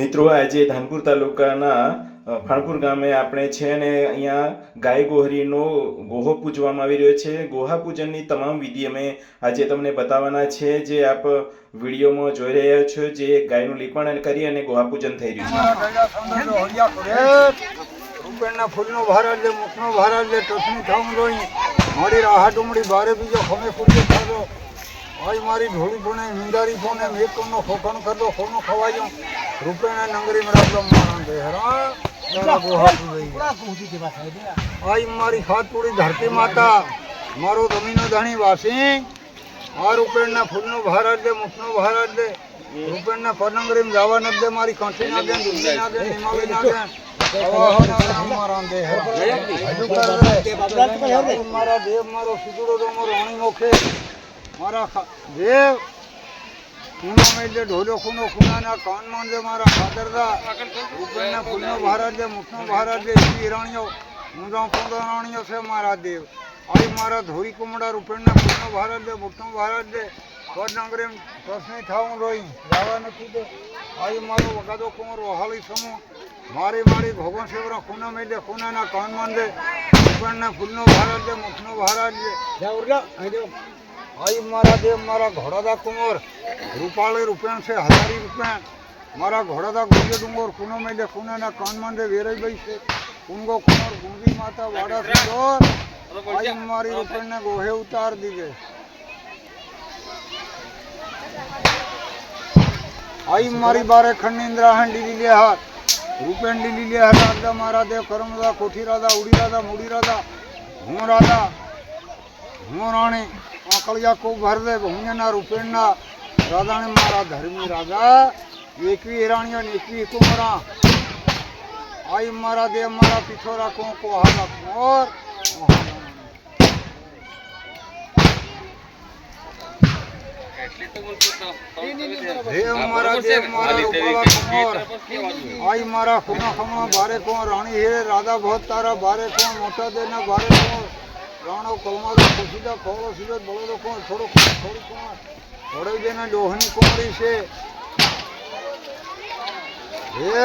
મિત્રો, આજે ધાનપુર તાલુકાના ફાણપુર ગામે આપણે છે ને અહીંયા ગાય ગોહરીનો ગોહો પૂજવામાં આવી રહ્યો છે. ગોહા પૂજનની તમામ વિધિ અમે આજે તમને બતાવવાના છે, જે આપ વિડીયોમાં જોઈ રહ્યા છો, જે ગાયનું લીપણ કરી અને ગોહા પૂજન થઈ રહ્યું છે. રૂપેણના ફૂલનો ભાર લે મુખનો ભાર લે ટોચની થામ રોઈ રાહા ડુમડી બારે બીજો ખમે ફૂલ્યો આઈ મારી ઢોળી ફોને મિંદારી ફોને મેકનો ખોખણ કરતો ખોનો ખવાયો. રૂપેણા નંગરી મરાબલો મારા દે હરા તારા ગોહા પૂજઈ આઈ મારી ખાતુડી ધરતી માતા મારો જમીનો ધણી વાસી. આ રૂપેણના ફૂલનો ભાર દે મુખનો ભારત દે રૂપેણના પનંગરીમ જવા ન દે મારી કાંઠી ના દે દુધી ના દે નિમાવી ના દે. મારા દેહ મારા દેવ મારો સિદુડો તો મારો અણી મોખે મારા ખા- દેવ ખૂનો મેલે ઢોલો ખૂનો ખૂનાના કાન માંડે મારા ખાતરદા રૂપેણના ફૂલનો ભારત દે મુખનો ભારત દે શ્રી રાણીઓ ઊંધો રાણીઓ છે મારા દેવ. આઈ મારા ધોરી કુમડા, રૂપેણના ફૂલનો ભારત દે મુખનો ભારત દે પદનગરે પ્રશ્ને થાવું રોઈ જવા નથી દે આઈ મારો વગાદો કુંવર વહાલી સમૂહ મારી મારી ભગવાન સેવરા ખૂના મેલે ખૂનાના કાન માંડે રૂપેણના ફૂલનો ભારત દે મુખનો ભારત દે આઈ મારા દેવ, મારા ઘોડાદા કુંવર. રૂપાળે રૂપિયા છે, હજારી રૂપિયા મારા ઘોડાદા ગુંજે ડુંગર, કુનો મેલે કુનાના કાન માંડે વેરાઈ ગઈ છે. કુંગો કુંવર ગુંજી માતા, વાડા સુંદર આઈ મારી રૂપિયાને ગોહે ઉતાર દીજે આઈ મારી બારે ખંડ ઇન્દ્રાહણ લીલી હાથ. રૂપેણ લીલી હાથ. રાજા મારા દેવ કરમદા કોઠી રાધા ઉડી રાધા મુડી રાધા હું રાધા હું રાણી આકળિયા ખૂબ ભર દે ભૂંજના રૂપેણના રાધાને મારા ધર્મી રાજા, એકવી હિરાણીઓ ને એકવી કુમરા આઈ મારા દેવ મારા પિછોરા કો કોહાલા કુંવર દેવ મારા દેવ મારા રૂપાલા કુંવર આઈ મારા ખૂણા ખમણા બારે કોણ રાણી હે? રાધા ભોત તારા બારે રાણો કલમારો ખુશીદા ખોળો સીધો બળોદો કોણ? થોડો થોડી કોણ? વડોઈ દેના ડોહની કુંવરી છે. હે?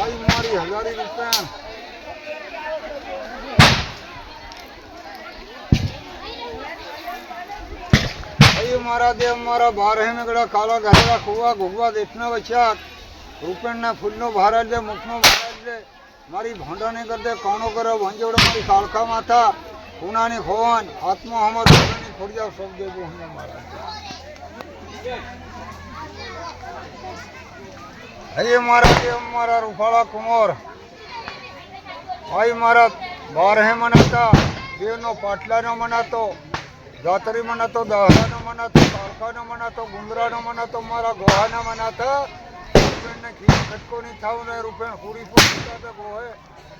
આઈ મારી હજારી રૂપિયા મારા દેવ, મારા બારે મેગડા કાલા ઘરેડા ખોવા ઘોગવા દેશના વચ્ચાત રૂપેણના ફૂલનો ભારત દે મુખનો ભારત દે મારી ભાંડાને કર દે કોણો કરો ભંજોડો મારી કાળકા માથા. કુનાની ખોવાન આત્મા અમાર કુનાની ખોડિયા સબ દેવો મારા. હે મારા દેવ, મારા રૂફાળા કુંવર. ભાઈ મારા બારહે મનાતા, દેવનો પાટલાનો મનાતો, જાતરી મનાતો દહરાનો મનાતો કારખાનો મનાતો ગુંદરાનો મનાતો, મારા ગોહાનો મનાતા. રૂપેણને ખીર ખટકો નહીં થાવ ને રૂપેણ પૂરી પૂરી ગોહે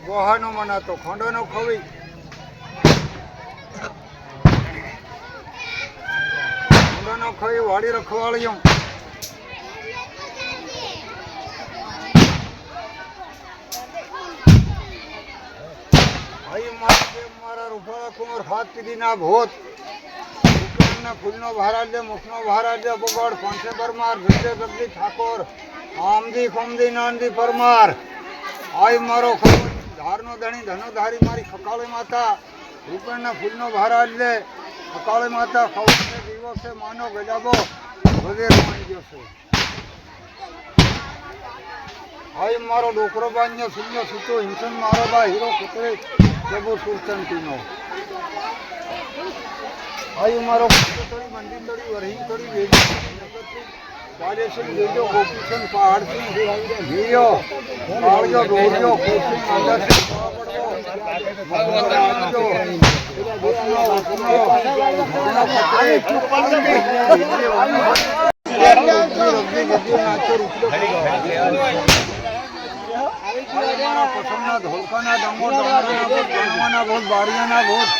ગોહાનો મનાતો, ખંડોનો ખવી. ખંડોનો ખવી વાડી રખવાળ્યો ભાઈ, મારા રૂપાળા કુંવર હાથ પીધીના ભૂત. રૂપિયાના ફૂલનો ભારા દે, મુખનો ભારા દે, બગડ પાંચે પરમાર ભીડે ગગડી, ઠાકોર, આમદી ખમદી નાંદી પરમાર આય મારો ધારનો ધણી ધનો ધારી, મારી ખકાળી માતા. રૂપણના ફૂલનો ભારા દે, ખકાળી માતા ખબર છે માનો ગજાબો. વગેરે માની ગયો છે. આય મારો ડોકરો બાંધ્યો સુન્યો સીતો હિંસન મારો બા હીરો કુતરે પ્રભુ સુરચંતીનો. આય મારો કુતરી મંડી થોડી વરહી થોડી વેજી રાજેશ્વર જોજો પહાડથી હીરો કાળજો ડોળ્યો ખુશી અંદરથી મારા પસંદના ધોલકાના ડંગો ડમરાના ભૂત ગંગવાના ભૂત બારિયાના ભૂત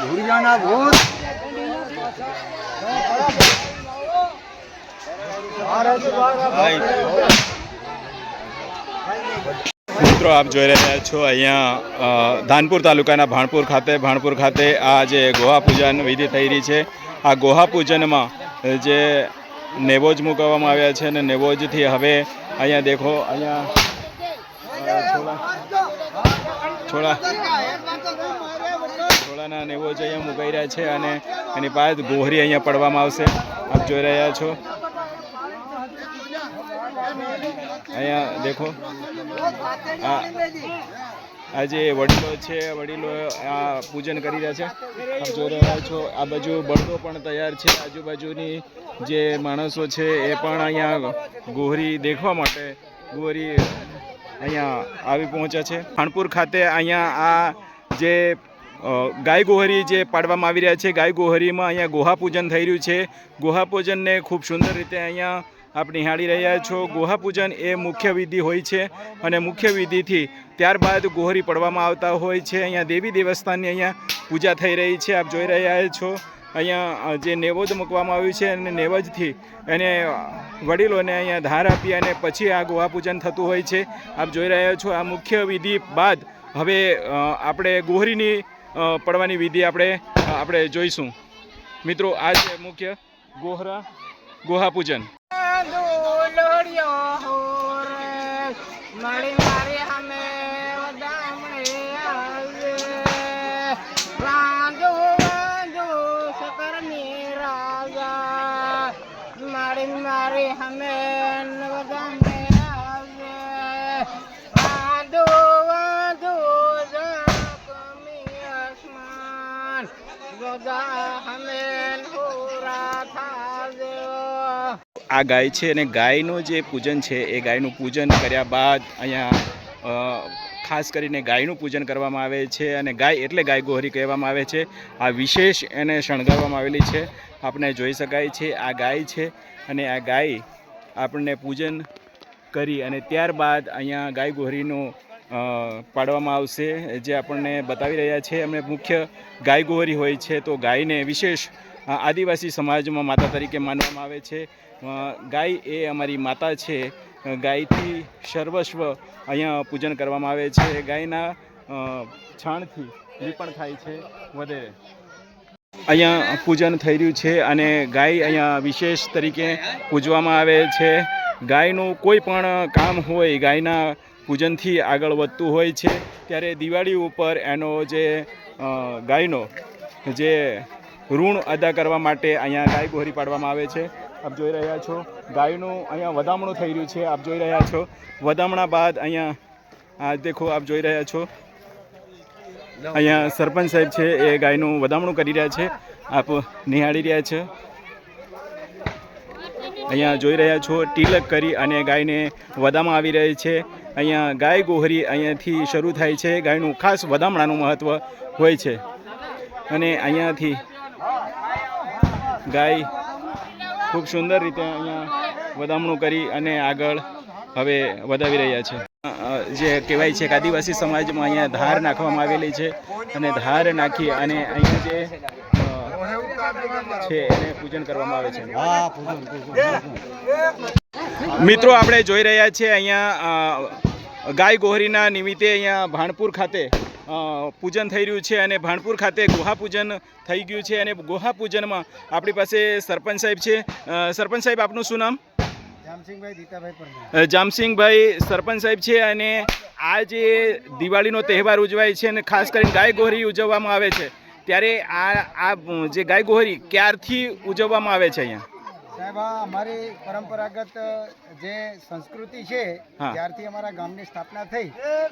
ધુરિયાના ભૂત મિત્રો, આપ જોઈ રહ્યા છો અહીંયા ધાનપુર તાલુકાના ભાણપુર ખાતે. ભાણપુર ખાતે આ જે ગોહા પૂજન વિધિ થઈ રહી છે. આ ગોહા પૂજનમાં જે નેવોજ મૂકવામાં આવ્યા છે અને નેવોજથી હવે અહીંયા દેખો, અહીંયા છોડા છોડા છોડાના નેવોજ અહીંયા મુકાઈ રહ્યા છે અને એની બાદ ગોહરી અહીંયા પડવામાં આવશે. આપ જોઈ રહ્યા છો. અહીંયા દેખો. આ આ વડીલો છે, વડીલો આ પૂજન કરી રહ્યા છે. આપ જોઈ રહ્યા છો, આ બાજુ બળદો પણ તૈયાર છે. આજુબાજુની જે માણસો છે, એ પણ અહીંયા ગોહરી દેખવા માટે ગોહરી અહીંયા આવી પહોંચ્યા છે. ખાણપુર ખાતે અહીંયા આ જે ગાય ગોહરી જે પાડવામાં આવી રહ્યા છે, ગાય ગોહરીમાં અહીંયા ગોહા પૂજન થઈ રહ્યું છે. ગોહા પૂજનને ખૂબ સુંદર રીતે અહીંયા આપ નિહાળી રહ્યા છો. ગોહા પૂજન એ મુખ્ય વિધિ હોય છે અને મુખ્ય વિધિથી ત્યારબાદ ગોહરી પડવામાં આવતા હોય છે. અહીંયા દેવી દેવસ્થાનની અહીંયા પૂજા થઈ રહી છે. આપ જોઈ રહ્યા છો. અહીંયા જે નેવોદ મૂકવામાં આવ્યું છે અને નેવજથી એને વડીલોને અહીંયા ધાર આપી અને પછી આ ગોહા પૂજન થતું હોય છે. આપ જોઈ રહ્યા છો. આ મુખ્ય વિધિ બાદ હવે આપણે ગોહરીની પડવાની વિધિ આપણે આપણે જોઈશું. મિત્રો, આ છે મુખ્ય ગોહરા, ગોહા પૂજન. મળી આ ગાય છે અને ગાયનું જે પૂજન છે, એ ગાયનું પૂજન કર્યા બાદ અહીંયા ખાસ કરીને ગાયનું પૂજન કરવામાં આવે છે અને ગાય એટલે ગાય ગોહરી કહેવામાં આવે છે. આ વિશેષ એને શણગારવામાં આવેલી છે. આપણે જોઈ શકાય છે, આ ગાય છે અને આ ગાય આપણને પૂજન કરી અને ત્યારબાદ અહીંયા ગાય ગોહરીનું પાડવામાં આવશે. જે આપણને બતાવી રહ્યા છે અમે મુખ્ય ગાય ગોહરી હોય છે, તો ગાયને વિશેષ આદિવાસી સમાજમાં માતા તરીકે માનવામાં આવે છે. ગાય એ અમારી માતા છે. ગાયથી સર્વસ્વ અહીંયા પૂજન કરવામાં આવે છે. ગાયના છાણથી લીપણ થાય છે વગેરે. અહીંયા પૂજન થઈ રહ્યું છે અને ગાય અહીંયા વિશેષ તરીકે પૂજવામાં આવે છે. ગાયનું કોઈ પણ કામ હોય, ગાયના પૂજનથી આગળ વધતું હોય છે. ત્યારે દિવાળી ઉપર એનો જે ગાયનો જે ઋણ અદા કરવા માટે અહીંયા ગાય ગોહરી પાડવામાં આવે છે. આપ જોઈ રહ્યા છો, ગાયનું અહીંયા વધામણું થઈ રહ્યું છે, આપ જોઈ રહ્યા છો. વધામણા બાદ અહીંયા, આ દેખો, આપ જોઈ રહ્યા છો. અહીંયા સરપંચ સાહેબ છે, એ ગાયનું વધામણું કરી રહ્યા છે. આપ નિહાળી રહ્યા છો. અહીંયા જોઈ રહ્યા છો, તિલક કરી અને ગાયને વધામાં આવી રહી છે. અહીંયા ગાય ગોહરી અહીંયાથી શરૂ થાય છે. ગાયનું ખાસ વધામણાનું મહત્ત્વ હોય છે. અને અહીંયાથી ગાય ખૂબ સુંદર રીતે અહીંયા વધામણું કરી અને આગળ હવે વધાવી રહ્યા છે. જે કહેવાય છે કે આદિવાસી સમાજમાં અહીંયા ધાર નાખવામાં આવેલી છે અને ધાર નાખી અને અહીંયા જે છે એને પૂજન કરવામાં આવે છે. મિત્રો આપણે જોઈ રહ્યા છીએ અહીંયા ગાય ગોહરીના નિમિત્તે અહીંયા ભાણપુર ખાતે પૂજન થઈ રહ્યું છે અને ભાણપુર ખાતે ગુહાપૂજન થઈ ગયું છે અને ગુહાપૂજનમાં આપણી પાસે સરપંચ સાહેબ છે. સરપંચ સાહેબ આપનું શું નામ? જામસિંહભાઈ દીતાભાઈ સરપંચ સાહેબ છે અને આ જે દિવાળીનો તહેવાર ઉજવાય છે અને ખાસ કરીને ગાય ગોહરી ઉજવવામાં આવે છે. ત્યારે આ આ જે ગાય ગોહરી ક્યારથી ઉજવવામાં આવે છે અહીંયા? સાહેબ આ અમારી પરંપરાગત જે સંસ્કૃતિ છે. ત્યારથી અમારા ગામની સ્થાપના થઈ.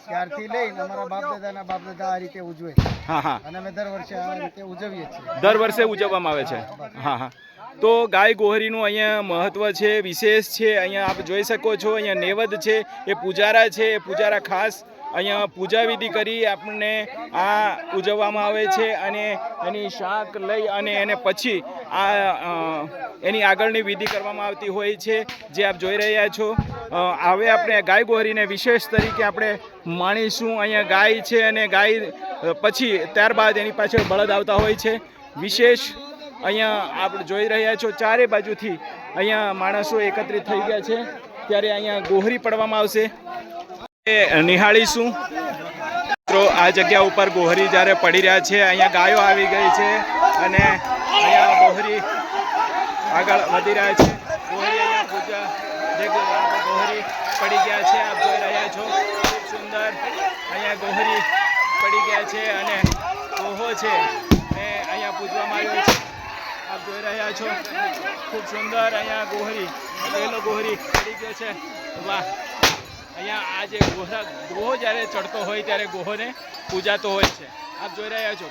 ત્યારથી લઈને અમારા બાપ દાદાના બાપ દાદા આ રીતે ઉજવે. હા હા. અને અમે દર વર્ષે આ રીતે ઉજવીએ છીએ. દર વર્ષે ઉજવવામાં આવે છે. હા હા. તો ગાય ગોહરીનું અહીંયા મહત્ત્વ છે વિશેષ છે અહીંયા આપ જોઈ શકો છો અહીંયા નેવદ છે એ પૂજારા છે એ પૂજારા ખાસ અહીંયા પૂજા વિધિ કરી આપણને આ ઉજવવામાં આવે છે અને એની શાક લઈ અને એને પછી આ એની આગળની વિધિ કરવામાં આવતી હોય છે, જે આપ જોઈ રહ્યા છો. હવે આપણે ગાય ગોહરીને વિશેષ તરીકે આપણે માણીશું. અહીંયા ગાય છે અને ગાય પછી ત્યારબાદ એની પાછળ બળદ આવતા હોય છે. વિશેષ અહીંયા આપણે જોઈ રહ્યા છો, ચારે બાજુથી અહીંયા માણસો એકત્રિત થઈ ગયા છે. ત્યારે અહીંયા ગોહરી પડવામાં આવશે. નિહાળીશું. મિત્રો, આ જગ્યા ઉપર ગોહરી જ્યારે પડી રહ્યા છે, અહીંયા ગાયો આવી ગઈ છે અને અહીંયા ગોહરી આગળ વધી રહ્યા છે. ગોહરી અહીંયા ગોહરી પડી ગયા છે, આપ જોઈ રહ્યા છો. ખૂબ સુંદર અહીંયા ગોહરી પડી ગયા છે અને ગોહો છે. એ અહીંયા પૂજવામાં આવ્યો છે. આપ જોઈ રહ્યા છો. ખૂબ સુંદર અહીંયા ગોહરી પહેલો ગોહરી પડી ગયો છે. વાહ. અહીંયા આ જે ગોહરા ગોહો જ્યારે ચડતો હોય ત્યારે ગોહોને પૂજાતો હોય છે. આપ જોઈ રહ્યા છો.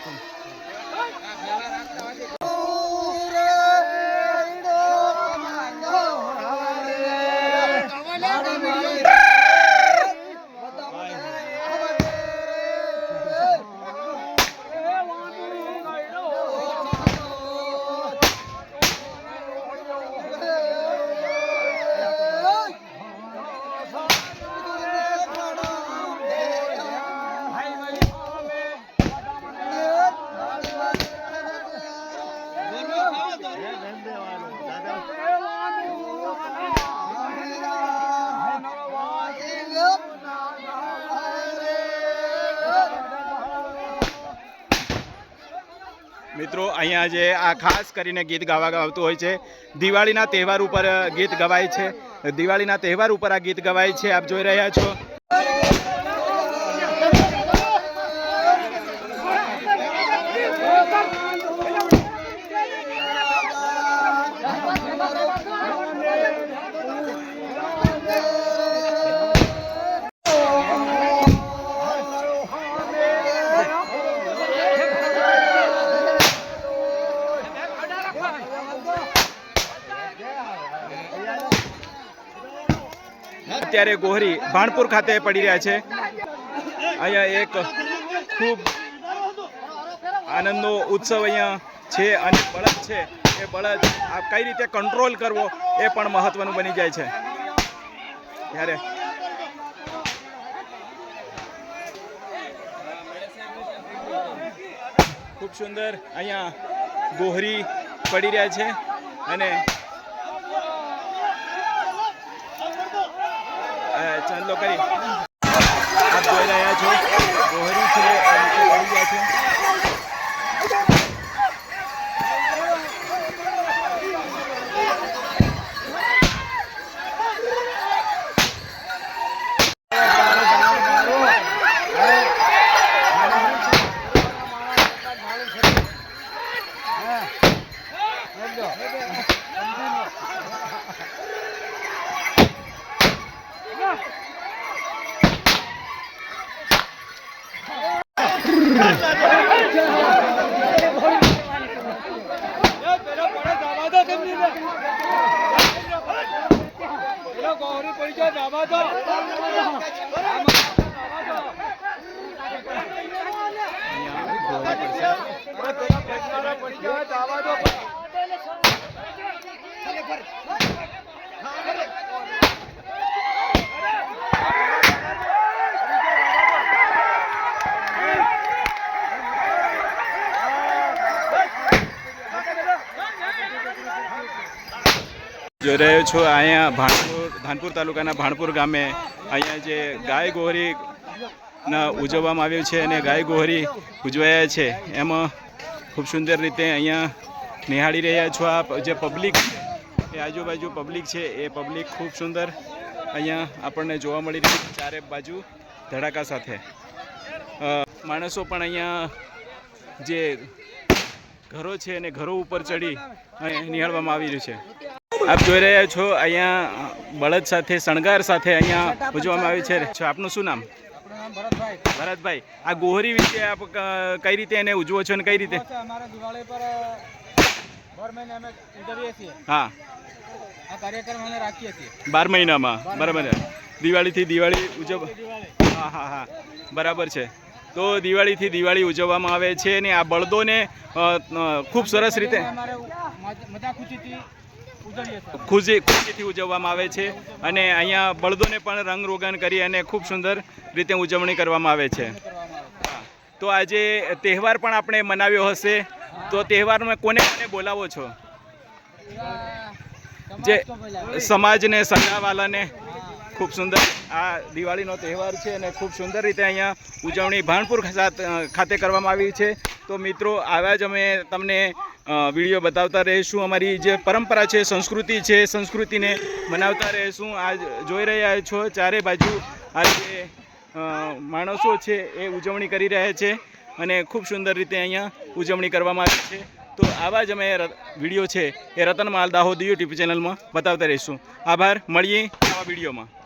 મિત્રો, અહીંયા જે આ ખાસ કરીને ગીત ગાવા આવતું હોય છે, દિવાળીના તહેવાર ઉપર ગીત ગવાય છે. દિવાળીના તહેવાર ઉપર આ ગીત ગવાય છે, આપ જોઈ રહ્યા છો. અત્યારે ગોહરી ભાણપુર ખાતે પડી રહ્યા છે. અહીંયા એક ખૂબ આનંદનો ઉત્સવ અહીંયા છે અને બળદ છે. એ બળદ આ કઈ રીતે કંટ્રોલ કરવો એ પણ મહત્વનું બની જાય છે. ત્યારે ખૂબ સુંદર અહીંયા ગોહરી પડી રહ્યા છે અને અ, ચાંદલો કરી. આપ જોઈ રહ્યા છો ગોહરી છે આ નીચે પડી ગયા છે જોઈ રહ્યો છો અહીંયા ભાણપુર ધાનપુર તાલુકાના ભાણપુર ગામે અહીંયા જે ગાય ગોહરી ઉજવવામાં આવ્યું છે અને ગાય ગોહરી ઉજવાયા છે. એમાં ખૂબ સુંદર રીતે અહીંયા નિહાળી રહ્યા છો આપ. જે પબ્લિક એ આજુબાજુ પબ્લિક છે, એ પબ્લિક ખૂબ સુંદર અહીંયા આપણને જોવા મળી રહી છે ચારે બાજુ ધડાકા સાથે. માણસો પણ અહીંયા જે ઘરો છે અને ઘરો ઉપર ચડી નિહાળવામાં આવી રહ્યું છે. આપ જોઈ રહ્યા છો અહીંયા બળદ સાથે શણગાર સાથે અહીંયા ઉજવવામાં આવે છે. છો આપનું શું નામ? ભરતભાઈ. આ ગોહરી વિશે આપ કઈ રીતે એને ઉજવો છો અને કઈ રીતે? હા. બાર મહિનામાં બરાબર દિવાળીથી દિવાળી ઉજવ હા હા હા. બરાબર છે. તો દિવાળીથી દિવાળી ઉજવવામાં આવે છે અને આ બળદોને ખૂબ સરસ રીતે મજા ખુશીથી ખુશી ખુશીથી ઉજવવામાં આવે છે અને અહીંયા બળદોને પણ રંગ રોગન કરી અને ખૂબ સુંદર રીતે ઉજવણી કરવામાં આવે છે. તો આજે તહેવાર પણ આપણે મનાવ્યો હશે. તો તહેવારમાં કોને કોને બોલાવો છો? જે સમાજને, સગાવાલાને ખૂબ સુંદર આ દિવાળીનો તહેવાર છે અને ખૂબ સુંદર રીતે અહીંયા ઉજવણી ભાણપુર ખાત- કરવામાં આવી છે. તો મિત્રો, આવા જ અમે તમને વીડિયો બતાવતા રહીશું. અમારી જે પરંપરા છે, સંસ્કૃતિ છે, સંસ્કૃતિને મનાવતા રહીશું. આજ જોઈ રહ્યા છો, ચારે બાજુ આ જે માણસો છે એ ઉજવણી કરી રહ્યા છે અને ખૂબ સુંદર રીતે અહીંયા ઉજવણી કરવામાં આવી છે. તો આવા જ અમે વીડિયો છે એ રતનમાલ દાહોદ યુટ્યુબ ચેનલમાં બતાવતા રહીશું. આભાર, મળીએ આવા વિડીયોમાં.